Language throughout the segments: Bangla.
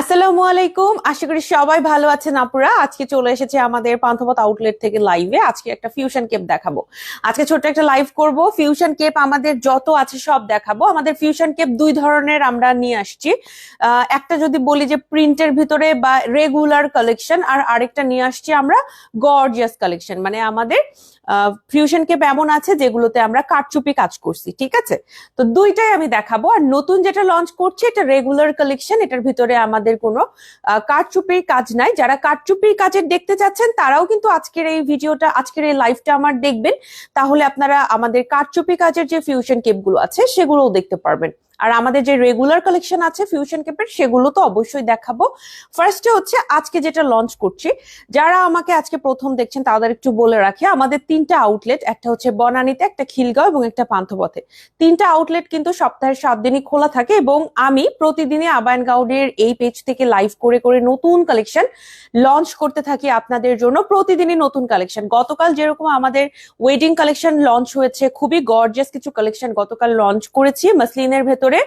আসসালামু আলাইকুম। আশা করি সবাই ভালো আছেন আপুরা। আজকে চলে এসেছে আমাদের পান্থপথ আউটলেট থেকে লাইভে। আজকে একটা ফিউশন কেপ দেখাবো। আজকে ছোট্ট একটা লাইভ করব। ফিউশন কেপ আমাদের যত আছে সব দেখাবো। আমাদের ফিউশন কেপ দুই ধরনের আমরা নিয়ে আসছি। একটা যদি বলি যে প্রিন্টের ভিতরে বা রেগুলার কালেকশন আর আরেকটা নিয়ে আসছি আমরা গর্জিয়াস কালেকশন মানে আমাদের ফিউশন কেপ এমন আছে যেগুলোতে আমরা কারচুপি কাজ করছি ঠিক আছে? তো দুইটাই আমি দেখাবো। আর নতুন যেটা লঞ্চ করছি এটা রেগুলার কালেকশন এটার ভিতরে আমাদের কোনো আহ, কারচুপির কাজ নাই। যারা কারচুপির কাজের দেখতে চাচ্ছেন তারাও কিন্তু আজকের এই ভিডিওটা আজকের এই লাইভটা আমার দেখবেন। তাহলে আপনারা আমাদের কারচুপি কাজের যে ফিউশন কেপগুলো আছে সেগুলোও দেখতে পারবেন। আর আমাদের যে রেগুলার কালেকশন আছে ফিউশন কেপের সেগুলো তো অবশ্যই দেখাবো। ফার্স্টে হচ্ছে আজকে যেটা লঞ্চ করছি যারা আমাকে আজকে প্রথম দেখছেন তাদের একটু বলে রাখি আমাদের তিনটা আউটলেট একটা হচ্ছে বনানীতে, একটা খিলগাঁও এবং একটা পান্থপথে। তিনটা আউটলেট কিন্তু সপ্তাহের সাত দিনই খোলা থাকে এবং আমি প্রতিদিনে আবায়ন গাউডের এই পেজ থেকে লাইভ করে করে নতুন কালেকশন লঞ্চ করতে থাকি আপনাদের জন্য। প্রতিদিনই নতুন কালেকশন গতকাল যেরকম আমাদের ওয়েডিং কালেকশন লঞ্চ হয়েছে, খুবই গর্জিয়াস কিছু কালেকশন গতকাল লঞ্চ করেছি মাসলিনের ভেতরে।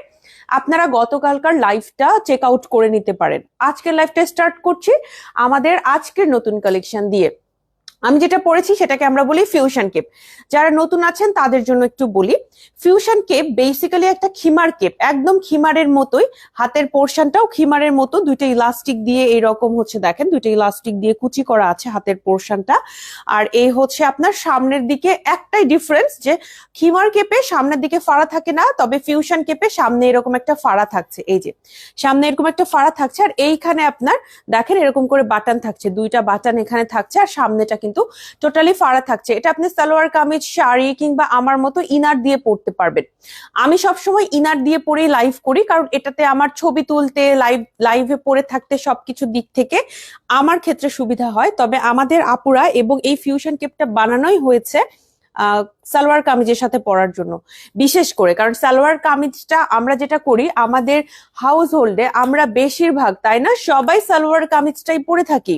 আপনারা গতকালকার লাইভটা চেক আউট করে নিতে পারেন। আজকের লাইভটা স্টার্ট করছি আমাদের আজকের নতুন কালেকশন দিয়ে। আমি যেটা পড়েছি সেটাকে আমরা বলি ফিউশন কেপ যারা নতুন আছেন, তাদের জন্য একটু বলি। ফিউশন কেপ বেসিক্যালি একটা খিমার কেপ একদম খিমারের মতোই, হাতের পোর্শনটাও খিমারের মতো। দুইটা ইলাস্টিক দিয়ে এরকম হচ্ছে দেখেন, দুইটা ইলাস্টিক দিয়ে কুচি করা আছে হাতের পোর্শনটা আর এই হচ্ছে আপনার সামনের দিকে একটাই ডিফারেন্স যে খিমার কেপে সামনের দিকে ফাড়া থাকে না, তবে ফিউশন কেপে সামনে এরকম একটা ফাড়া থাকছে। এই যে, সামনে এরকম একটা ফাড়া থাকছে। আর এইখানে আপনার দেখেন এরকম করে বাটন থাকছে। দুইটা বাটন এখানে থাকছে আর সামনেটা কিন্তু টোটালি ফাড়া থাকছে। এটা আপনি সালোয়ার কামিজ, শাড়ি কিংবা আমার মতো ইনার দিয়ে পড়তে পারবেন। আমি সবসময় ইনার দিয়ে পরেই লাইভ করি, কারণ এটাতে আমার ছবি তুলতে লাইভ লাইভে পরে থাকতে সবকিছু দিক থেকে আমার ক্ষেত্রে সুবিধা হয়। তবে আমাদের আপুরা এবং এই ফিউশন কেপটা বানানোই হয়েছে সালোয়ার কামিজের সাথে পরার জন্য। বিশেষ করে, কারণ সালোয়ার কামিজটা আমরা যেটা করি, আমাদের হাউস হোল্ডে আমরা বেশিরভাগ, তাই না? সবাই সালোয়ার কামিজটাই পরে থাকি।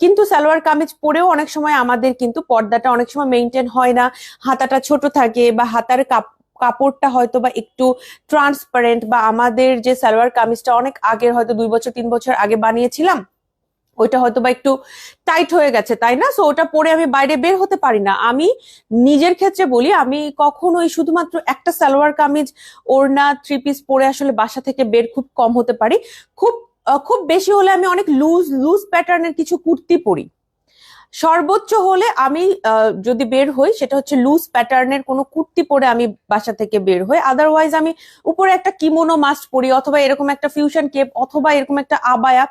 কিন্তু সালোয়ার কামিজ পরেও অনেক সময় আমাদের কিন্তু পর্দাটা অনেক সময় মেনটেন হয় না। হাতাটা ছোট থাকে বা হাতার কাপ কাপড়টা হয়তো বা একটু ট্রান্সপারেন্ট বা আমাদের যে সালোয়ার কামিজটা অনেক আগের হয়তো দুই বছর, তিন বছর আগে বানিয়েছিলাম, ওইটা হয়তো বা একটু টাইট হয়ে গেছে, তাই না? সো ওটা পরে আমি বাইরে বের হতে পারি না। আমি নিজের ক্ষেত্রে বলি, আমি কখনোই শুধুমাত্র একটা সালোয়ার কামিজ, ওড়না থ্রি পিস পরে আসলে বাসা থেকে বের খুব কম হতে পারি। খুব খুব বেশি হলে আমি অনেক লুজ লুজ প্যাটার্নের কিছু কুর্তি পরি। সর্বোচ্চ হলে আমি যদি বের হই, সেটা হচ্ছে লুজ প্যাটার্নের কোনো কুর্তি পরে আমি বাসা থেকে বের হই। আদারওয়াইজ আমি উপরে একটা কিমোনো মাস্ট পরি, অথবা এরকম একটা ফিউশন কেপ অথবা এরকম একটা আবায়া,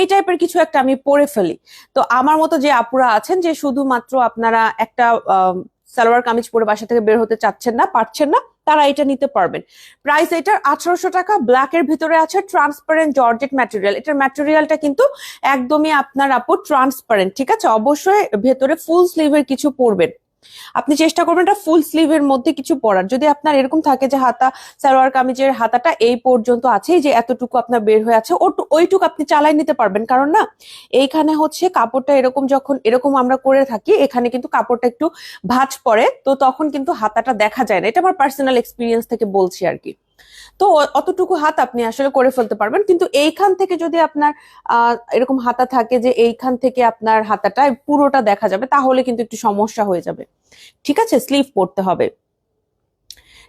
এই টাইপের কিছু একটা আমি পরে ফেলি। তো আমার মতো যে আপুরা আছেন, যে শুধুমাত্র আপনারা একটা সালোয়ার কামিজ পরে বাসা থেকে বের হতে চাচ্ছেন না, পারছেন না তারা এটা নিতে পারবেন। প্রাইস এটার আঠারোশো টাকা ব্ল্যাক এর ভিতরে আছে ট্রান্সপারেন্ট জর্জেট ম্যাটেরিয়াল এটার ম্যাটেরিয়ালটা কিন্তু একদমই আপনার আপু ট্রান্সপারেন্ট ঠিক আছে? অবশ্যই ভেতরে ফুল স্লিভের কিছু পরবেন। আপনি চেষ্টা করবেন এটা ফুল স্লিভের মধ্যে কিছু পরার। যদি আপনার এরকম থাকে যে হাতা, সালোয়ার কামিজের হাতাটা এই পর্যন্ত আছে যে এতটুকু আপনার বের হয়ে আছে ওইটুকু আপনি চালাই নিতে পারবেন। কারণ না, এইখানে হচ্ছে কাপড়টা এরকম যখন, এরকম আমরা করে থাকি, এখানে কিন্তু কাপড়টা একটু ভাঁজ পড়ে, তো তখন কিন্তু হাতাটা দেখা যায় না। এটা আমার পার্সোনাল এক্সপিরিয়েন্স থেকে বলছি আর কি। তো অতটুকু হাত আপনি আসলে করে ফেলতে পারবেন। কিন্তু এইখান থেকে যদি আপনার এরকম হাতা থাকে যে এইখান থেকে আপনার হাতাটা পুরোটা দেখা যাবে, তাহলে কিন্তু একটু সমস্যা হয়ে যাবে। ঠিক আছে? স্লিভ পরতে হবে।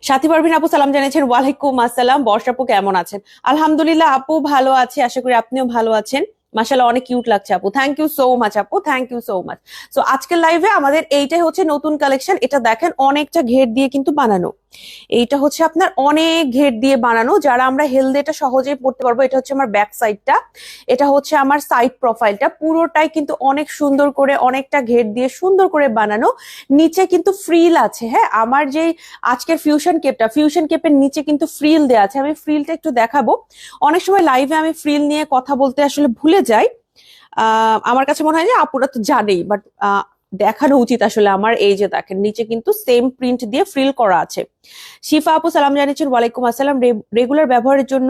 সাথী পারভিন আপু, সালাম জানিয়েছেন। ওয়ালাইকুম আসসালাম। বর্ষাপু কেমন আছেন? আলহামদুলিল্লাহ আপু ভালো আছে। আশা করি আপনিও ভালো আছেন। মাসাল্লাহ অনেক কিউট লাগছে আপু। থ্যাংক ইউ সো মাচ আপু। Thank you so much so আজকের লাইভে আমাদের এইটাই হচ্ছে নতুন কালেকশন এটা দেখেন অনেকটা ঘের দিয়ে কিন্তু বানানো। এইটা হচ্ছে আপনার অনেক ঘের দিয়ে বানানো, যারা আমরা হেলদি এটা সহজেই পড়তে পারব, এটা হচ্ছে আমার ব্যাক সাইডটা এটা হচ্ছে আমার সাইড প্রোফাইলটা পুরোটাই কিন্তু অনেক সুন্দর করে, অনেকটা ঘের দিয়ে সুন্দর করে বানানো। নিচে কিন্তু ফ্রিল আছে হ্যাঁ? আমার যেই আজকের ফিউশন কেপটা ফিউশন কেপের নিচে কিন্তু ফ্রিল দেওয়া আছে। আমি ফ্রিলটা একটু দেখাবো। অনেক সময় লাইভে আমি ফ্রিল নিয়ে কথা বলতে আসলে ভুলে যাই। আমার কাছে মনে হয় যে আপুরা তো জানেই বাট দেখানো উচিত আসলে আমার এই যে দেখেন, নিচে কিন্তু সেম প্রিন্ট দিয়ে ফ্রিল করা আছে। শিফা আপু, সালাম জানিয়েছেন, ওয়ালাইকুম আসসালাম। রেগুলার ব্যবহারের জন্য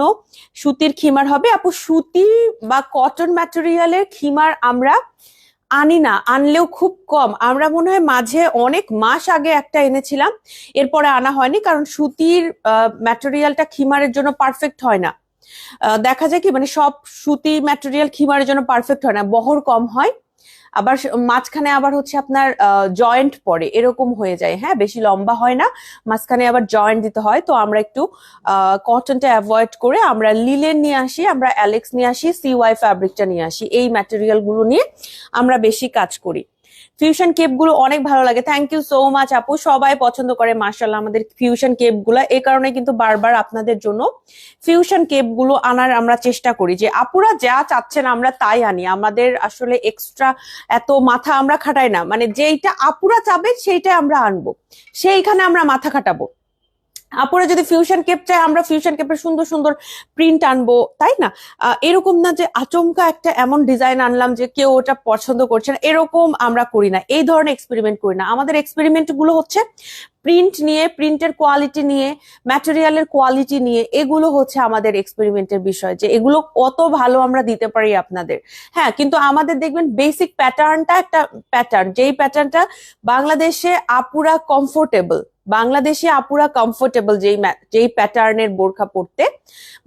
সুতির খিমার হবে। আপু, সুতি বা কটন ম্যাটেরিয়ালের খিমার আমরা আনি না, আনলেও খুব কম। আমরা মনে হয় মাঝে অনেক মাস আগে একটা এনেছিলাম, এরপরে আনা হয়নি কারণ সুতির ম্যাটেরিয়ালটা খিমারের জন্য পারফেক্ট হয় না। দেখা যায় কি মানে সব সুতি ম্যাটেরিয়াল খিমারের জন্য পারফেক্ট হয় না, বহর কম হয়। আবার মাঝখানে আবার হচ্ছে আপনার জয়েন্ট পরে এরকম হয়ে যায়। হ্যাঁ বেশি লম্বা হয় না, মাঝখানে আবার জয়েন্ট দিতে হয়। তো আমরা একটু কটনটা অ্যাভয়েড করে আমরা লিলেন নিয়ে আসি, আমরা অ্যালেক্স নিয়ে আসি সিওয়াই ফ্যাব্রিকটা নিয়ে আসি। এই ম্যাটেরিয়ালগুলো নিয়ে আমরা বেশি কাজ করি। ফিউশন কেপগুলো অনেক ভালো লাগে। থ্যাংক ইউ সো মাচ আপু। সবাই পছন্দ করে মার্শাল্লাহ আমাদের ফিউশন কেপগুলো। এই কারণে কিন্তু বারবার আপনাদের জন্য ফিউশন কেপগুলো আনার আমরা চেষ্টা করি যে, আপুরা যা চাচ্ছেন আমরা তাই আনি। আমাদের আসলে এক্সট্রা এত মাথা আমরা খাটাই না। মানে যেইটা আপুরা চাবে, সেইটা আমরা আনব। সেইখানে আমরা মাথা খাটাবো। আপুরা যদি ফিউশন কেপ চায়, আমরা ফিউশন কেপের সুন্দর সুন্দর প্রিন্ট আনব, তাই না? এরকম না যে আচমকা একটা এমন ডিজাইন আনলাম যে কেউ ওটা পছন্দ করছে না, এরকম আমরা করি না। এই ধরনের এক্সপেরিমেন্ট করি না। আমাদের এক্সপেরিমেন্টগুলো হচ্ছে প্রিন্ট নিয়ে প্রিন্টের কোয়ালিটি নিয়ে ম্যাটেরিয়ালের কোয়ালিটি নিয়ে, এগুলো হচ্ছে আমাদের এক্সপেরিমেন্টের বিষয় যে এগুলো কত ভালো আমরা দিতে পারি আপনাদের। হ্যাঁ কিন্তু আমাদের দেখবেন বেসিক প্যাটার্নটা একটা প্যাটার্ন যেই প্যাটার্নটা বাংলাদেশে আপুরা কমফোর্টেবল বাংলাদেশে আপুরা কমফোর্টেবল যেই যেই প্যাটার্নের বোরখা পরতে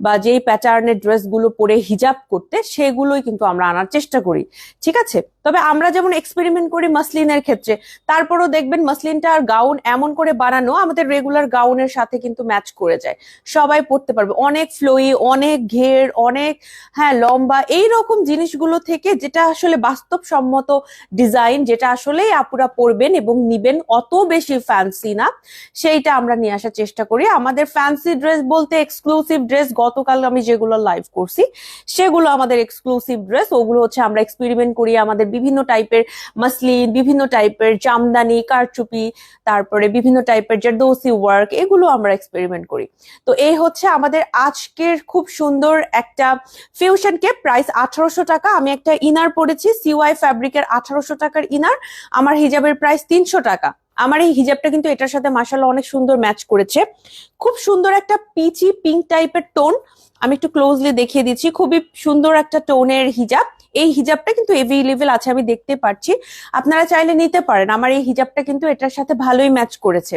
বা যেই প্যাটার্নের ড্রেসগুলো পরে হিজাব করতে, সেগুলোই কিন্তু আমরা আনার চেষ্টা করি। ঠিক আছে? তবে আমরা যেমন এক্সপেরিমেন্ট করি মাসলিনের ক্ষেত্রে, তারপরও দেখবেন মাসলিনটা আর গাউন এমন করে বানানো আমাদের রেগুলার গাউনের সাথে কিন্তু ম্যাচ করে যায়। সবাই পড়তে পারবে। অনেক ফ্লোই অনেক ঘের, অনেক হ্যাঁ লম্বা এই রকম জিনিসগুলো থেকে যেটা আসলে বাস্তবসম্মত ডিজাইন যেটা আসলেই আপুরা পরবেন এবং নিবেন অত বেশি ফ্যান্সি না, সেইটা আমরা নিয়ে আসার চেষ্টা করি। আমাদের ফ্যান্সি ড্রেস বলতে এক্সক্লুসিভ ড্রেস গতকাল আমি যেগুলো লাইভ করছি, সেগুলো আমাদের এক্সক্লুসিভ ড্রেস ওগুলো হচ্ছে আমরা এক্সপেরিমেন্ট করি আমাদের বিভিন্ন টাইপের মাসলিন, বিভিন্ন টাইপের জামদানি, কারচুপি, তারপরে বিভিন্ন টাইপের জারদৌসি ওয়ার্ক এগুলো আমরা এক্সপেরিমেন্ট করি। তো এই হচ্ছে আমাদের আজকের খুব সুন্দর একটা ফিউশন কে প্রাইস আঠারোশো টাকা, আমি একটা ইনার পরেছি সিওয়াই ফ্যাব্রিকের আঠারোশো টাকার ইনার আমার হিজাবের প্রাইস তিনশো টাকা। আমার এই হিজাবটা কিন্তু এটার সাথে মাসাল্লাহ অনেক সুন্দর ম্যাচ করেছে। খুব সুন্দর একটা পিচি পিঙ্ক টাইপের টোন আমি একটু ক্লোজলি দেখিয়ে দিচ্ছি, খুবই সুন্দর একটা টোনের হিজাব। এই হিজাবটা কিন্তু এভেলেবেল আছে, আমি দেখতে পাচ্ছি আপনারা চাইলে নিতে পারেন। আমার এই হিজাবটা কিন্তু এটার সাথে ভালোই ম্যাচ করেছে।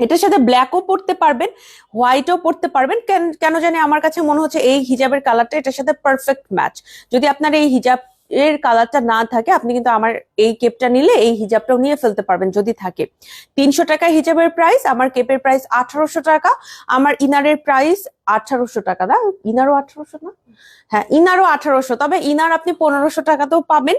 এটার সাথে ব্ল্যাকও পরতে পারবেন হোয়াইটও পরতে পারবেন। কেন কেন জানি আমার কাছে মনে হচ্ছে এই হিজাবের কালারটা এটার সাথে পারফেক্ট ম্যাচ যদি আপনার এই হিজাব এর কালারটা না থাকে, আপনি কিন্তু আমার এই কেপটা নিলে এই হিজাবটাও নিয়ে ফেলতে পারবেন যদি থাকে। তিনশো টাকা হিজাবের প্রাইস আমার কেপের প্রাইস আঠারোশো টাকা, আমার ইনারের প্রাইস আঠারোশো টাকা। না ইনারও আঠারোশো না? হ্যাঁ ইনারও আঠারোশো, তবে ইনার আপনি পনেরোশো টাকাতেও পাবেন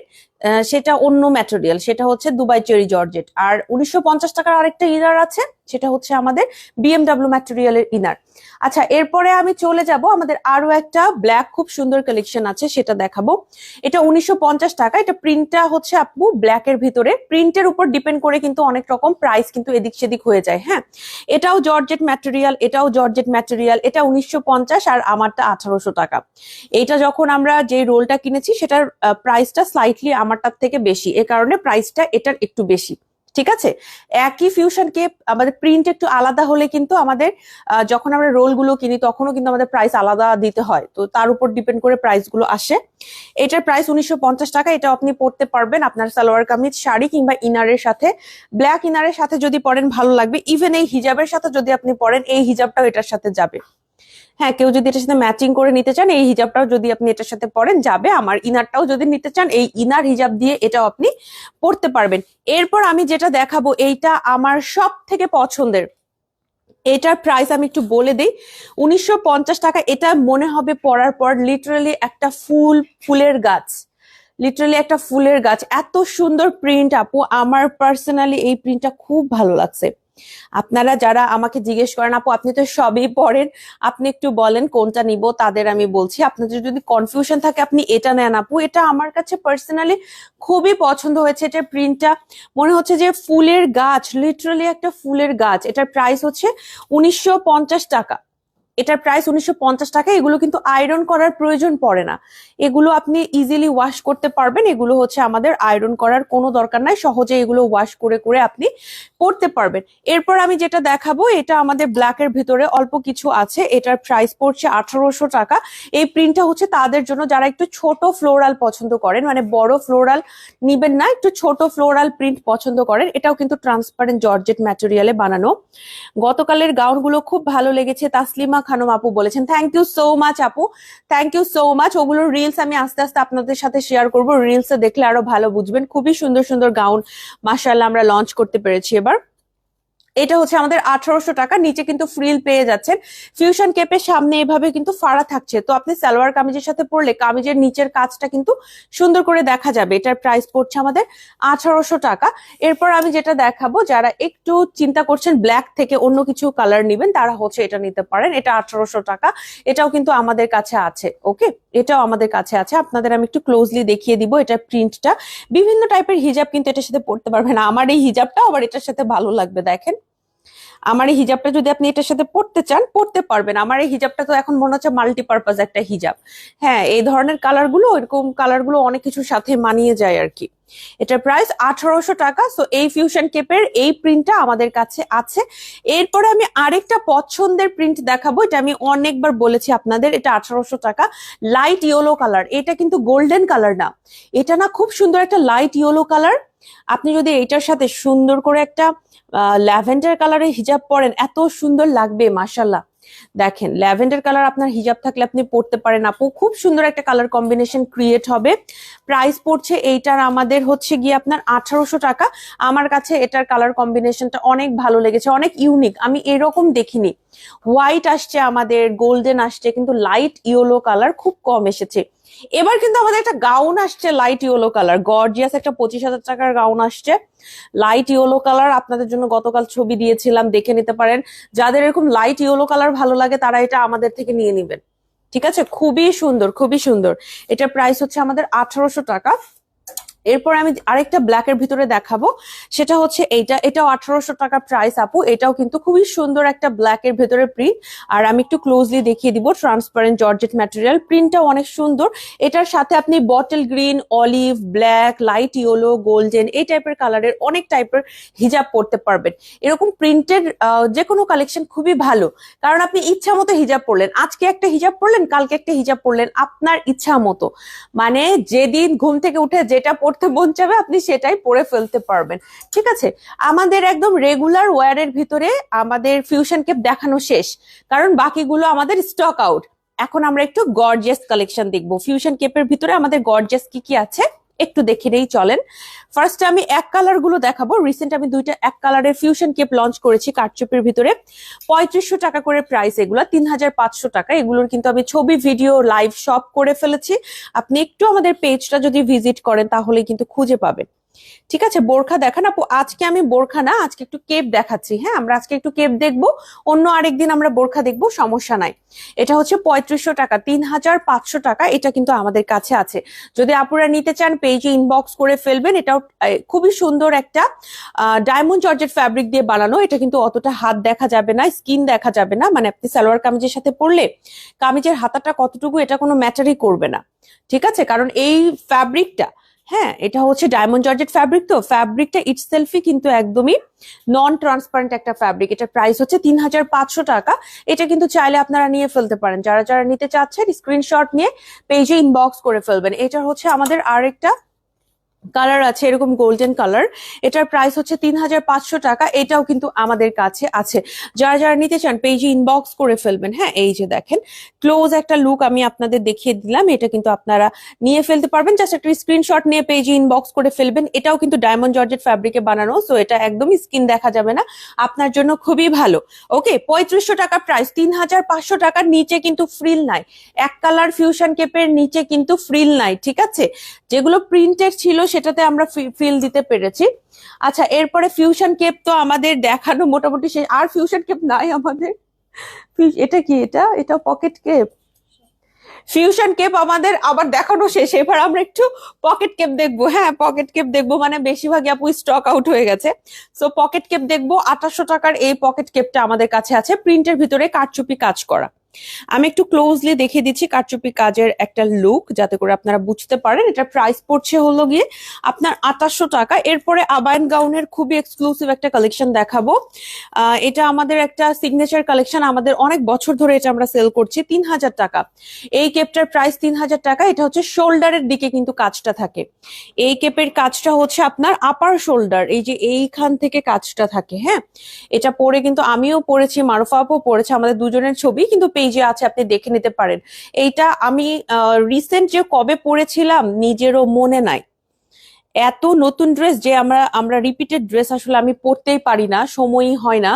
সেটা অন্য ম্যাটেরিয়াল সেটা হচ্ছে দুবাই চেরি জর্জেট। আর উনিশশো পঞ্চাশ টাকার আরেকটা ইনার আছে সেটা হচ্ছে আমাদের বিএমডাব্লিউ ম্যাটেরিয়ালের ইনার আচ্ছা এরপরে আমি চলে যাব, আমাদের আরও একটা ব্ল্যাক খুব সুন্দর কালেকশন আছে, সেটা দেখাবো। এটা উনিশশো পঞ্চাশ টাকা, এটা প্রিন্টটা হচ্ছে আপু ব্ল্যাক এর ভিতরে। প্রিন্টের উপর ডিপেন্ড করে কিন্তু অনেক রকম প্রাইস কিন্তু এদিক সেদিক হয়ে যায় হ্যাঁ? এটাও জর্জেট ম্যাটেরিয়াল এটাও জর্জেট ম্যাটেরিয়াল এটা উনিশশো পঞ্চাশ আর আমারটা আঠারোশো টাকা। এইটা যখন আমরা যে রোলটা কিনেছি, সেটার প্রাইসটা স্লাইটলি আমারটার থেকে বেশি, এ কারণে প্রাইসটা এটার একটু বেশি। ঠিক আছে? একই ফিউশন কেপ আমাদের প্রিন্ট একটু আলাদা হলে কিন্তু আমাদের যখন আমরা রোলগুলো কিনি তখনও কিন্তু আমাদের প্রাইস আলাদা দিতে হয়। তো তার উপর ডিপেন্ড করে প্রাইসগুলো আসে। এটার প্রাইস উনিশশো পঞ্চাশ টাকা, এটা আপনি পড়তে পারবেন আপনার সালোয়ার কামিজ, শাড়ি কিংবা ইনারের সাথে। ব্ল্যাক ইনারের সাথে যদি পরেন ভালো লাগবে। ইভেন এই হিজাবের সাথে যদি আপনি পরেন এই হিজাবটাও এটার সাথে যাবে। হ্যাঁ কেউ যদি এটার সাথে ম্যাচিং করে নিতে চান, এই হিজাবটাও যদি আপনি এটার সাথে পরেন, যাবে। আমার ইনারটাও যদি নিতে চান, এই ইনার হিজাব দিয়ে এটাও আপনি পড়তে পারবেন। এরপর আমি যেটা দেখাবো, এইটা আমার সব থেকে পছন্দের। এটার প্রাইস আমি একটু বলে দিই। উনিশশো পঞ্চাশ টাকা, এটা মনে হবে পরার পর লিটারালি একটা ফুল, ফুলের গাছ। লিটারালি একটা ফুলের গাছ। এত সুন্দর প্রিন্ট আপু, আমার পার্সোনালি এই প্রিন্টটা খুব ভালো লাগছে। আপনারা যারা আমাকে জিজ্ঞেস করেন, আপু, আপনি তো সবই পড়েন, আপনি একটু বলেন কোনটা নিব, তাদের আমি বলছি। আপনাদের যদি কনফিউশন থাকে, আপনি এটা নেন আপু। এটা আমার কাছে পার্সোনালি খুবই পছন্দ হয়েছে। এটার প্রিন্টটা মনে হচ্ছে যে ফুলের গাছ লিটারালি একটা ফুলের গাছ। এটার প্রাইস হচ্ছে উনিশশো পঞ্চাশ টাকা। এটার প্রাইস উনিশশো পঞ্চাশ টাকা। এগুলো কিন্তু আয়রন করার প্রয়োজন পড়ে না। এগুলো আপনি ইজিলি ওয়াশ করতে পারবেন। এগুলো হচ্ছে আমাদের আয়রন করার কোনো দরকার নাই। সহজে এগুলো ওয়াশ করে করে আপনি পড়তে পারবেন। এরপর আমি যেটা দেখাবো, এটা আমাদের ব্ল্যাকের ভিতরে অল্প কিছু আছে। এটার প্রাইস পড়ছে আঠারোশো টাকা। এই প্রিন্টটা হচ্ছে তাদের জন্য যারা একটু ছোট ফ্লোরাল পছন্দ করেন মানে বড় ফ্লোরাল নিবেন না, একটু ছোট ফ্লোরাল প্রিন্ট পছন্দ করেন। এটাও কিন্তু ট্রান্সপারেন্ট জর্জেট ম্যাটেরিয়ালে বানানো। গতকালের গাউনগুলো খুব ভালো লেগেছে, তাসলিমা খানম আপু বলেছেন থ্যাংক ইউ সো মাচ আপু। থ্যাংক ইউ সো মাচ ওগুলোর রিলস আমি আস্তে আস্তে আপনাদের সাথে শেয়ার করব। রিলসে দেখলে আরও ভালো বুঝবেন। খুবই সুন্দর সুন্দর গাউন মাসাল্লাহ আমরা লঞ্চ করতে পেরেছি এবার। এটা হচ্ছে আমাদের আঠারোশো টাকা, নিচে কিন্তু ফ্রিল পেয়ে যাচ্ছেন। ফিউশন কেপের সামনে এভাবে কিন্তু ফাড়া থাকছে। তো আপনি সালোয়ার কামিজের সাথে পরলে কামিজের নিচের কাজটা কিন্তু সুন্দর করে দেখা যাবে। এটার প্রাইস পড়ছে আমাদের আঠারোশো টাকা। এরপর আমি যেটা দেখাবো, যারা একটু চিন্তা করছেন ব্ল্যাক থেকে অন্য কিছু কালার নিবেন, তারা হচ্ছে এটা নিতে পারেন। এটা আঠারোশো টাকা। এটাও কিন্তু আমাদের কাছে আছে ওকে এটাও আমাদের কাছে আছে। আপনাদের আমি একটু ক্লোজলি দেখিয়ে দিব এটার প্রিন্টটা বিভিন্ন টাইপের হিজাব কিন্তু এটার সাথে পড়তে পারবেন আমার এই হিজাবটা আবার এটার সাথে ভালো লাগবে, দেখেন। আমার এই হিজাবটা যদি আপনি এটার সাথে পড়তে চান, পড়তে পারবেন। আমার এই হিজাবটা তো এখন মনে হচ্ছে মাল্টিপারপাস একটা হিজাব। হ্যাঁ এই ধরনের কালারগুলো, এরকম কালারগুলো অনেক কিছুর সাথে মানিয়ে যায় আর কি। এটার প্রাইস আঠারোশো টাকা সো এই ফিউশন কেপের এই প্রিন্টটা আমাদের কাছে আছে। এরপরে আমি আরেকটা পছন্দের প্রিন্ট দেখাবো, এটা আমি অনেকবার বলেছি আপনাদের, এটা আঠারোশো টাকা লাইট ইয়েলো কালার এটা কিন্তু গোল্ডেন কালার না। এটা না খুব সুন্দর একটা লাইট ইয়েলো কালার আপনি যদি এইটার সাথে সুন্দর করে একটা ল্যাভেন্ডার কালারের হিজাব পরেন, এত সুন্দর লাগবে মাসাল্লাহ দেখেন, ল্যাভেন্ডার কালার আপনার হিজাব থাকলে আপনি পড়তে পারেন আপু। খুব সুন্দর একটা কালার কম্বিনেশন ক্রিয়েট হবে। প্রাইস পড়ছে এইটার আমাদের হচ্ছে গিয়ে আপনার আঠারোশো টাকা। আমার কাছে এটার কালার কম্বিনেশনটা অনেক ভালো লেগেছে, অনেক ইউনিক। আমি এরকম দেখিনি। হোয়াইট আসছে আমাদের, গোল্ডেন আসছে, কিন্তু লাইট ইয়েলো কালার খুব কম এসেছে। এবার কিন্তু আমাদের একটা গাউন আসছে লাইট ইয়েলো কালার গর্জিয়াস একটা পঁচিশ হাজার টাকার গাউন আসছে। লাইট ইয়েলো কালার আপনাদের জন্য গতকাল ছবি দিয়েছিলাম, দেখে নিতে পারেন। যাদের এরকম লাইট ইয়েলো কালার ভালো লাগে, তারা এটা আমাদের থেকে নিয়ে নেবেন। ঠিক আছে? খুবই সুন্দর খুবই সুন্দর। এটার প্রাইস হচ্ছে আমাদের আঠারোশো টাকা। এরপর আমি আরেকটা ব্ল্যাকের ভিতরে দেখাবো। সেটা হচ্ছে এইটা, এটাও আঠারোশো টাকা প্রাইস আপু। এটাও কিন্তু খুবই সুন্দর একটা ব্ল্যাকের ভেতরে প্রিন্ট আর আমি একটু ক্লোজলি দেখিয়ে দিব ট্রান্সপারেন্ট জর্জেট ম্যাটেরিয়াল প্রিন্টটাও অনেক সুন্দর। এটার সাথে আপনি bottle green olive black light yellow golden এই টাইপের কালারের অনেক টাইপের হিজাব পরতে পারবেন। এরকম প্রিন্টের যে কোনো কালেকশন খুবই ভালো। কারণ আপনি ইচ্ছা মতো হিজাব পরলেন। আজকে একটা হিজাব পরলেন, কালকে একটা হিজাব পরলেন আপনার ইচ্ছা মতো মানে যেদিন ঘুম থেকে উঠে যেটা পড়তে মন চাবে, আপনি সেটাই পরে ফেলতে পারবেন। ঠিক আছে? আমাদের একদম রেগুলার ওয়ারের ভিতরে আমাদের ফিউশন কেপ দেখানো শেষ। কারণ বাকিগুলো আমাদের স্টক আউট এখন আমরা একটু গর্জিয়াস কালেকশন দেখব। ফিউশন কেপের ভিতরে আমাদের গর্জিয়াস কি কি আছে? একটু দেখে নেই, চলেন। ফার্স্টে আমি এক কালারগুলো দেখাবো। রিসেন্ট আমি দুইটা এক কালারের ফিউশন কেপ লঞ্চ করেছি কাটচুপির ভিতরে। পঁয়ত্রিশশো টাকা করে প্রাইস এগুলো তিন হাজার পাঁচশো টাকা। এগুলোর কিন্তু আমি ছবি ভিডিও লাইভ সব করে ফেলেছি। আপনি একটু আমাদের পেজটা যদি ভিজিট করেন তাহলে কিন্তু খুঁজে পাবেন। ঠিক আছে, বোরখা দেখান আপু, আজকে আমি বোরখা না, আজকে একটু কেপ দেখাচ্ছি হ্যাঁ আমরা আজকে একটু কেপ দেখব, অন্য আরেকদিন আমরা বোরখা দেখব, সমস্যা নাই। এটা হচ্ছে পঁয়ত্রিশশো টাকা, তিন হাজার পাঁচশো টাকা, এটা কিন্তু আমাদের কাছে আছে। যদি আপুরা নিতে চান পেজে ইনবক্স করে ফেলবেন, এটাও খুবই সুন্দর একটা ডায়মন্ড জর্জেট ফ্যাব্রিক দিয়ে বানানো, এটা কিন্তু অতটা হাত দেখা যাবে না স্কিন দেখা যাবে না মানে আপনি সালোয়ার কামিজের সাথে পরলে, কামিজের হাতাটা কতটুকু, এটা কোনো ম্যাটারই করবে না। ঠিক আছে, কারণ এই ফ্যাব্রিকটা হ্যাঁ এটা হচ্ছে ডায়মন্ড জর্জেট ফ্যাব্রিক তো। ফ্যাব্রিকটা ইটসেলফই কিন্তু একদমই নন ট্রান্সপারেন্ট একটা ফ্যাব্রিক এটা প্রাইস হচ্ছে তিন হাজার পাঁচশো টাকা। এটা কিন্তু চাইলে আপনারা নিয়ে ফেলতে পারেন। যারা যারা নিতে চাচ্ছেন স্ক্রিনশট নিয়ে পেজে ইনবক্স করে ফেলবেন। এটা হচ্ছে আমাদের আরেকটা কালার আছে, এরকম গোল্ডেন কালার এটার প্রাইস হচ্ছে তিন হাজার পাঁচশো টাকা, এটাও কিন্তু আমাদের কাছে আছে। যারা যারা নিতে চান পেজে ইনবক্স করে ফেলবেন। হ্যাঁ এই যে দেখেন ক্লোজ একটা লুক আমি আপনাদের দেখিয়ে দিলাম, এটা কিন্তু আপনারা নিয়ে ফেলতে পারবেন। জাস্ট একটা স্ক্রিনশট নিয়ে পেজে ইনবক্স করে ফেলবেন। এটাও কিন্তু ডায়মন্ড জর্জেট ফ্যাব্রিকে বানানো সো এটা একদমই স্কিন দেখা যাবে না। আপনার জন্য খুবই ভালো। ওকে পঁয়ত্রিশশো টাকা প্রাইস তিন হাজার পাঁচশো টাকার নিচে কিন্তু ফ্রিল নাই। এক কালার ফিউশন কেপের নিচে কিন্তু ফ্রিল নাই, ঠিক আছে? যেগুলো প্রিন্টেড ছিল সেটাতে আমরা ফিল দিতে পেরেছি। আচ্ছা এরপরে ফিউশন কেপ তো আমাদের দেখানো মোটামুটি শেষ। আর ফিউশন কেপ নাই আমাদের। এটা কি এটা? এটা পকেট কেপ ফিউশন কেপ আমাদের আবার দেখানো শেষ। এবার আমরা একটু পকেট কেপ দেখব। হ্যাঁ পকেট কেপ দেখব মানে বেশিরভাগই আপু স্টক আউট হয়ে গেছে। সো পকেট কেপ দেখব। আঠাশশো টাকার এই পকেট কেপটা আমাদের কাছে আছে। প্রিন্টের ভিতরে কারচুপি কাজ করা। আমি একটু ক্লোজলি দেখিয়ে দিচ্ছি কারচুপি কাজের একটা লুক যাতে করে আপনারা বুঝতে পারেন। এটা প্রাইস পড়ছে হলো গিয়ে আপনার আঠাশশো টাকা। এরপরে আবায়ন গাউনের খুবই এক্সক্লুসিভ একটা কালেকশন দেখাবো। এটা আমাদের একটা সিগনেচার কালেকশন আমাদের অনেক বছর ধরে এটা আমরা সেল করছি। তিন হাজার টাকা। এই কেপটার প্রাইস তিন হাজার টাকা। এটা হচ্ছে শোল্ডারের দিকে কিন্তু কাজটা থাকে। এই কেপের কাজটা হচ্ছে আপনার আপার শোল্ডার এই যে এইখান থেকে কাজটা থাকে হ্যাঁ? এটা পরে কিন্তু আমিও পড়েছি মারুফা আপু পড়েছে আমাদের দুজনের ছবি। কিন্তু পেজে আছে, আপনি দেখে নিতে পারেন। এইটা আমি রিসেন্ট যে কবে পড়েছিলাম, নিজেরও মনে নাই। এত নতুন ড্রেস যে আমরা আমরা রিপিটেড ড্রেস আসলে আমি পরতেই পারি না, সময়ই হয় না।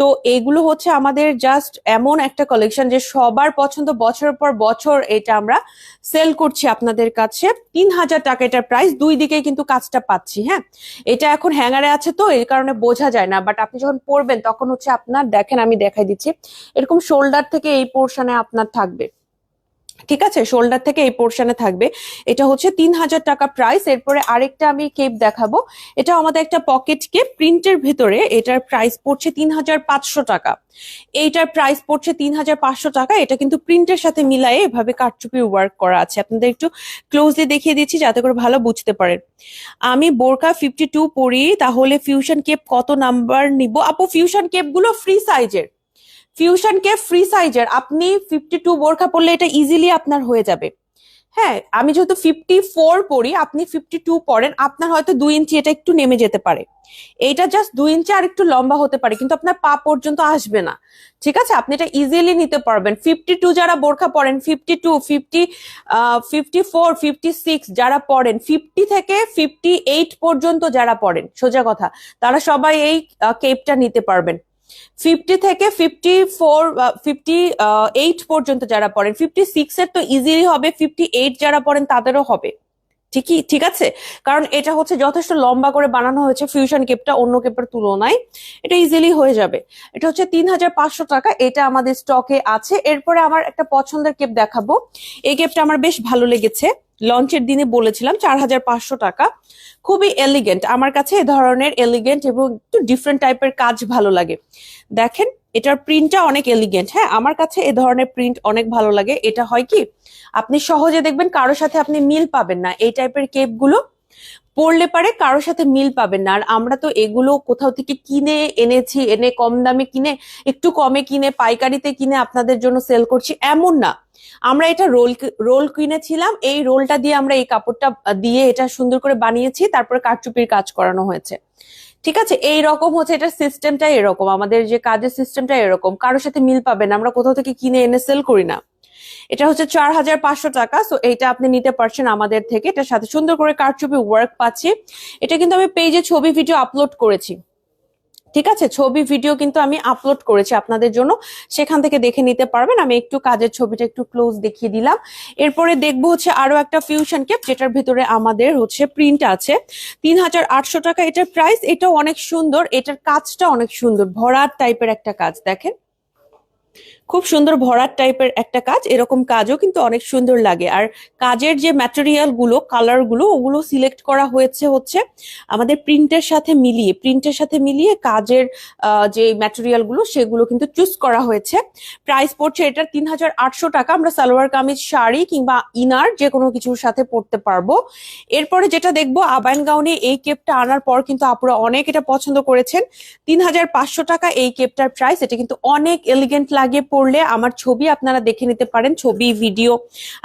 তো এগুলো হচ্ছে আমাদের জাস্ট এমন একটা কালেকশন যে সবার পছন্দ, বছরের পর বছর এটা আমরা সেল করছি আপনাদের কাছে। তিন হাজার টাকা এটার প্রাইস দুই দিকেই কিন্তু কাজটা পাচ্ছি হ্যাঁ? এটা এখন হ্যাঙ্গারে আছে তো এই কারণে বোঝা যায় না বাট আপনি যখন পরবেন তখন হচ্ছে আপনার, দেখেন আমি দেখাই দিচ্ছি, এরকম শোল্ডার থেকে এই পোর্শনে আপনার থাকবে। ঠিক আছে? শোল্ডার থেকে এই পোর্শনে থাকবে। এটা হচ্ছে তিন হাজার টাকা প্রাইস এরপরে আরেকটা আমি কেপ দেখাবো। এটা আমাদের একটা পকেট কেপ প্রিন্টের ভেতরে এটার প্রাইস পড়ছে তিন হাজার পাঁচশো টাকা। এইটার প্রাইস পড়ছে তিন হাজার পাঁচশো টাকা। এটা কিন্তু প্রিন্টের সাথে মিলায়ে এভাবে কারচুপি ওয়ার্ক করা আছে। আপনাদের একটু ক্লোজলি দেখিয়ে দিচ্ছি যাতে করে ভালো বুঝতে পারেন। আমি বোরকা ফিফটি টু পরি। তাহলে ফিউশন কেপ কত নাম্বার নিব? আপু ফিউশন কেপগুলো ফ্রি সাইজের ফিউশন কেপ ফ্রি সাইজের আপনি ফিফটি টু বোরখা পরলে এটা ইজিলি আপনার হয়ে যাবে। হ্যাঁ আমি যেহেতু ফিফটি ফোর পড়ি আপনি ফিফটি টু পরেন, আপনার হয়তো দুই ইঞ্চি এটা একটু নেমে যেতে পারে। এইটা জাস্ট দুই ইঞ্চি আর একটু লম্বা হতে পারে, কিন্তু আপনার পা পর্যন্ত আসবে না। ঠিক আছে? আপনি এটা ইজিলি নিতে পারবেন। ফিফটি টু যারা বোরখা পরেন fifty two fifty fifty four fifty six যারা পড়েন ফিফটি থেকে ফিফটি এইট পর্যন্ত যারা পড়েন সোজা কথা, তারা সবাই এই কেপটা নিতে পারবেন। ফিফটি থেকে ফিফটি ফোর ফিফটি এইট পর্যন্ত যারা পড়েন, ফিফটি সিক্স এর তো ইজিলি হবে, ফিফটি এইট যারা পড়েন তাদেরও হবে। ঠিকই, ঠিক আছে? কারণ এটা হচ্ছে যথেষ্ট লম্বা করে বানানো হয়েছে ফিউশন কেপটা অন্য কেপের তুলনায়। এটা ইজিলি হয়ে যাবে। এটা হচ্ছে তিন হাজার পাঁচশো টাকা, এটা আমাদের স্টকে আছে। এরপরে আমার একটা পছন্দের কেপ দেখাবো। এই কেপটা আমার বেশ ভালো লেগেছে। লঞ্চের দিনে বলেছিলাম চার হাজার পাঁচশো টাকা। খুবই এলিগেন্ট আমার কাছে এ ধরনের এলিগেন্ট এবং একটু ডিফারেন্ট টাইপের কাজ ভালো লাগে। দেখেন, এটার প্রিন্টটা অনেক এলিগেন্ট হ্যাঁ? আমার কাছে এ ধরনের প্রিন্ট অনেক ভালো লাগে। এটা হয় কি, আপনি সহজে দেখবেন কারোর সাথে আপনি মিল পাবেন না। এই টাইপের কেপগুলো পড়লে পারে কারোর সাথে মিল পাবেন না। আর আমরা তো এগুলো কোথাও থেকে কিনে এনেছি, এনে কম দামে কিনে, একটু কমে কিনে, পাইকারিতে কিনে আপনাদের জন্য সেল করছি, এমন না। আমরা এটা রোল রোল কিনেছিলাম, এই রোলটা দিয়ে আমরা এই কাপড়টা দিয়ে এটা সুন্দর করে বানিয়েছি, তারপরে কারচুপির কাজ করানো হয়েছে। ঠিক আছে? এই রকম হচ্ছে, এটার সিস্টেমটা এরকম, আমাদের যে কাজের সিস্টেমটা এরকম, কারোর সাথে মিল পাবেন আমরা কোথাও থেকে কিনে এনে সেল করি না। এটা হচ্ছে চার হাজার পাঁচশো টাকা। সো এইটা আপনি নিতে পারছেন আমাদের থেকে। এটার সাথে সুন্দর করে কারচুপি ওয়ার্ক পাচ্ছি। এটা কিন্তু আমি পেজে ছবি ভিডিও আপলোড করেছি। ঠিক আছে? ছবি ভিডিও কিন্তু আমি আপলোড করেছি আপনাদের জন্য। সেখান থেকে দেখে নিতে পারবেন। আমি একটু কাজের ছবিটা একটু ক্লোজ দেখিয়ে দিলাম। এরপরে দেখব হচ্ছে আরও একটা ফিউশন কেপ যেটার ভিতরে আমাদের হচ্ছে প্রিন্ট আছে। তিন হাজার আটশো টাকা এটার প্রাইস এটাও অনেক সুন্দর। এটার কাজটা অনেক সুন্দর। ভরার টাইপের একটা কাজ, দেখেন। খুব সুন্দর ভরাট টাইপের একটা কাজ, এরকম কাজও কিন্তু অনেক সুন্দর লাগে। আর কাজের যে ম্যাটেরিয়ালগুলো কালারগুলো, ওগুলো সিলেক্ট করা হয়েছে হচ্ছে আমাদের প্রিন্টের সাথে মিলিয়ে প্রিন্টের সাথে মিলিয়ে কাজের যে ম্যাটেরিয়ালগুলো, সেগুলো কিন্তু চুজ করা হয়েছে। প্রাইস পড়ছে এটার তিন হাজার আটশো টাকা, আমরা সালোয়ার কামিজ, শাড়ি কিংবা ইনার যে কোনো কিছুর সাথে পরতে পারব। এরপরে যেটা দেখব, আবায়ন গাউনে এই কেপটা আনার পর কিন্তু আপুরা অনেক এটা পছন্দ করেছেন। তিন হাজার পাঁচশো টাকা এই কেপটার প্রাইস এটা কিন্তু অনেক এলিগেন্ট লাগে পড়লে আমার ছবি আপনারা দেখে নিতে পারেন, ছবি ভিডিও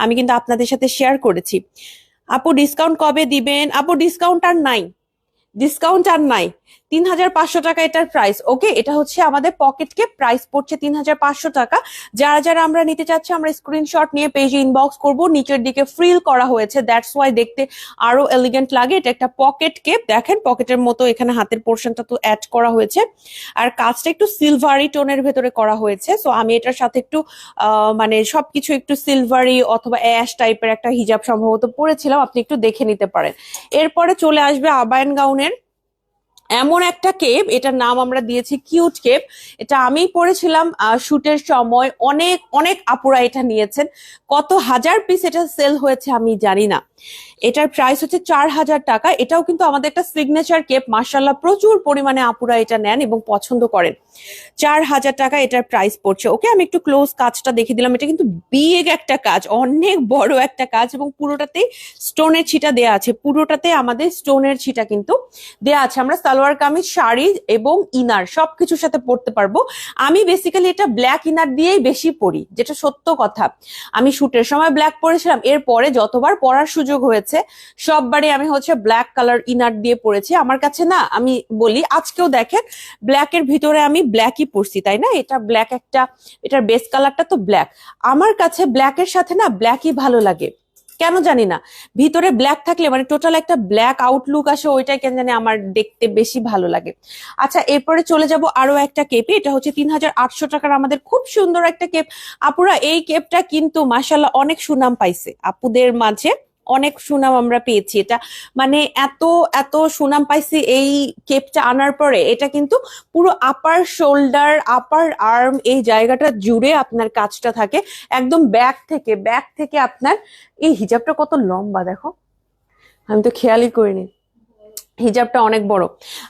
আমি কিন্তু আপনাদের সাথে শেয়ার করেছি। আপু ডিসকাউন্ট কবে দিবেন? আপু ডিসকাউন্ট আর নাই। ডিসকাউন্ট আর নাই। তিন হাজার পাঁচশো টাকা এটার প্রাইস ওকে এটা হচ্ছে আমাদের পকেট কে প্রাইস পড়ছে তিন হাজার পাঁচশো টাকা। যারা যারা আমরা নিতে চাচ্ছি, আমরা স্ক্রিনশট নিয়ে পেজে ইনবক্স করব। নিচের দিকে ফ্রিল করা হয়েছে। দ্যাটস ওয়াই দেখতে আরও এলিগেন্ট লাগে। এটা একটা পকেট কেপ দেখেন পকেটের মতো এখানে হাতের পোর্শনটা তো অ্যাড করা হয়েছে। আর কাজটা একটু সিলভারি টোনের ভেতরে করা হয়েছে। সো আমি এটার সাথে একটু মানে সবকিছু একটু সিলভারি অথবা অ্যাশ টাইপের একটা হিজাব সম্ভবত পরেছিলাম। আপনি একটু দেখে নিতে পারেন। এরপরে চলে আসবে আবায়ন গাউনের এমন একটা কেপ এটার নাম আমরা দিয়েছি কিউট কেপ এটা আমি পড়েছিলাম শুটের সময়। অনেক অনেক আপুরা এটা নিয়েছেন। কত হাজার পিস এটা সেল হয়েছে আমি জানি না। এটার প্রাইস হচ্ছে চার হাজার টাকা। এটাও কিন্তু আমাদের একটা সিগনেচার কেপ মার্শাল্লাহ প্রচুর পরিমাণে আপুরা এটা নেন এবং পছন্দ করেন। চার হাজার টাকা এটার প্রাইস পড়ছে। ওকে, আমি একটু ক্লোজ কাজটা দেখে দিলাম। এটা কিন্তু বিগ একটা কাজ, অনেক বড় একটা কাজ এবং পুরোটাতেই স্টোনের ছিটা দেয়া আছে। পুরোটাতে আমাদের স্টোনের ছিটা কিন্তু দেয়া আছে। আমরা সালোয়ার কামিজ, শাড়ি এবং ইনার সবকিছুর সাথে পরতে পারব। আমি বেসিক্যালি এটা ব্ল্যাক ইনার দিয়েই বেশি পরি, যেটা সত্য কথা। আমি শুটের সময় ব্ল্যাক পরেছিলাম। এরপরে যতবার পরার সুযোগ হয়েছে। সববারে আমি হচ্ছে ব্ল্যাক কালার ইনার দিয়ে পরেছি। আমার কাছে না, আমি বলি, আজকেও দেখেন ব্ল্যাকের ভিতরে আমি ব্ল্যাকই পরছি, তাই না? এটা ব্ল্যাক একটা, এটার বেস কালারটা তো ব্ল্যাক আমার কাছে ব্ল্যাক এর সাথে না ব্ল্যাকই ভালো লাগে। কেন জানি না? ভিতরে ব্ল্যাক থাকলে মানে টোটাল একটা ব্ল্যাক আউটলুক আসে, ওইটাই কেন জানি আমার দেখতে বেশি ভালো লাগে। আচ্ছা এরপরে চলে যাব আরও একটা কেপে এটা হচ্ছে তিন হাজার আটশো টাকার আমাদের খুব সুন্দর একটা কেপ আপুরা, এই কেপটা কিন্তু মাসাল্লাহ অনেক সুনাম পাইছে। আপুদের মাঝে অনেক সুনাম আমরা পেয়েছি। এটা মানে এত এত সুনাম পাইছি এই কেপটা আনার পরে, এটা কিন্তু পুরো আপার শোল্ডার আপার আর্ম এই জায়গাটা জুড়ে আপনার কাজটা থাকে। একদম ব্যাক থেকে ব্যাক থেকে আপনার, এই হিজাবটা কত লম্বা দেখো। আমি তো খেয়ালই করিনি। হিজাবটা অনেক বড়।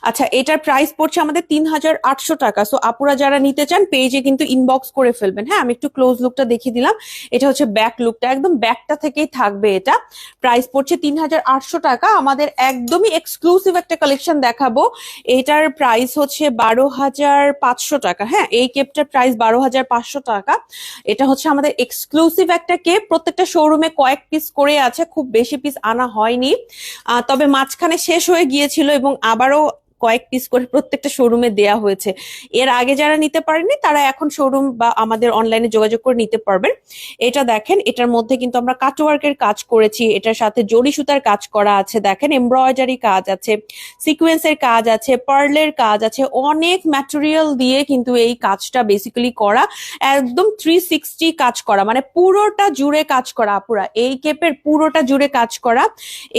আচ্ছা এটার প্রাইস পড়ছে আমাদের তিন হাজার আটশো টাকা। সো আপুরা যারা নিতে চান পেজে কিন্তু ইনবক্স করে ফেলবেন। হ্যাঁ আমি একটু ক্লোজ লুকটা দেখিয়ে দিলাম। এটা হচ্ছে ব্যাক লুকটা একদম ব্যাকটা থেকেই থাকবে এটা। প্রাইস পড়ছে তিন হাজার আটশো টাকা। আমাদের একদমই এক্সক্লুসিভ একটা কালেকশন দেখাবো। এটার প্রাইস হচ্ছে বারো হাজার পাঁচশো টাকা। হ্যাঁ এই কেপটার প্রাইস বারো হাজার পাঁচশো টাকা। এটা হচ্ছে আমাদের এক্সক্লুসিভ একটা কেপ প্রত্যেকটা শোরুমে কয়েক পিস করে আছে। খুব বেশি পিস আনা হয়নি। তবে মাঝখানে শেষ হয়ে গিয়েছিল এবং আবারও কয়েক পিস করে প্রত্যেকটা শোরুমে দেয়া হয়েছে। এর আগে যারা নিতে পারেনি, তারা এখন শোরুম বা আমাদের অনলাইনে যোগাযোগ করে নিতে পারবেন। এটা দেখেন, এটার মধ্যে কিন্তু আমরা কাটওয়ার্কের কাজ করেছি, এটার সাথে জড়ি সুতার কাজ করা আছে, দেখেন এমব্রয়ডারি কাজ আছে সিকোয়েন্সের কাজ আছে পার্লের কাজ আছে, অনেক ম্যাটেরিয়াল দিয়ে কিন্তু এই কাজটা বেসিক্যালি করা, একদম থ্রি সিক্সটি কাজ করা মানে পুরোটা জুড়ে কাজ করা আপুরা, এই কেপের পুরোটা জুড়ে কাজ করা,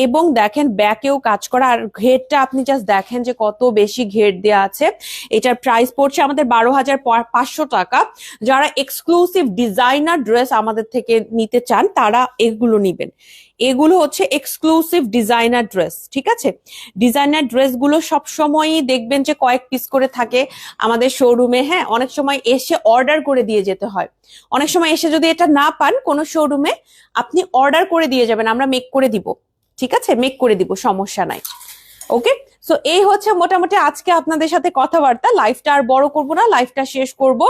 এবং দেখেন ব্যাকেও কাজ করা, আর ঘেরটা আপনি জাস্ট দেখেন যে কত বেশি ঘের দেওয়া আছে। এটার প্রাইস পড়ছে আমাদের বারো হাজার পাঁচশো টাকা। যারা এক্সক্লুসিভ ডিজাইনার ড্রেস আমাদের থেকে নিতে চান, তারা এগুলো নিবেন। এগুলো হচ্ছে এক্সক্লুসিভ ডিজাইনার ড্রেস ঠিক আছে? ডিজাইনার ড্রেসগুলো সবসময়ই দেখবেন যে কয়েক পিস করে থাকে আমাদের শোরুমে হ্যাঁ? অনেক সময় এসে অর্ডার করে দিয়ে যেতে হয়। অনেক সময় এসে যদি এটা না পান কোনো শোরুমে আপনি অর্ডার করে দিয়ে যাবেন, আমরা মেক করে দিব। ঠিক আছে? মেক করে দিব, সমস্যা নাই। ওকে সো এই হচ্ছে মোটামুটি আজকে আপনাদের সাথে কথাবার্তা। লাইফটা আর বড় করব না লাইফটা শেষ করব।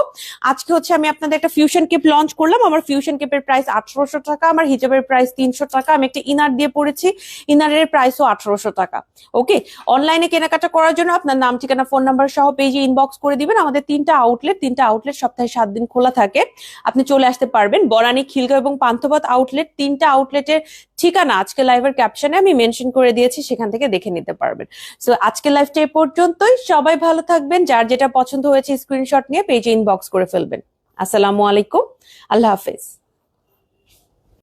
আজকে হচ্ছে আমি আপনাদের একটা ফিউশন কেপ লঞ্চ করলাম। আমার ফিউশন কেপের প্রাইস আঠারোশো টাকা, আমার হিজাবের প্রাইস তিনশো টাকা। আমি একটা ইনার দিয়ে পড়েছি। ইনারের প্রাইসও আঠারোশো টাকা। ওকে অনলাইনে কেনাকাটা করার জন্য আপনার নাম, ঠিকানা ফোন নাম্বার সহ পেজে ইনবক্স করে দিবেন। আমাদের তিনটা আউটলেট তিনটা আউটলেট সপ্তাহে সাত দিন খোলা থাকে। আপনি চলে আসতে পারবেন। বরানি খিলগাঁও এবং পান্থপথ আউটলেট তিনটা আউটলেটের ঠিকানা আজকে লাইভের ক্যাপশনে আমি মেনশন করে দিয়েছি। সেখান থেকে দেখে নিতে পারবেন। সো আজকের লাইফটা এ পর্যন্তই। সবাই ভালো থাকবেন। যার যেটা পছন্দ হয়েছে স্ক্রিনশট নিয়ে পেজে ইনবক্স করে ফেলবেন। আসসালামু আলাইকুম। আল্লাহ হাফেজ।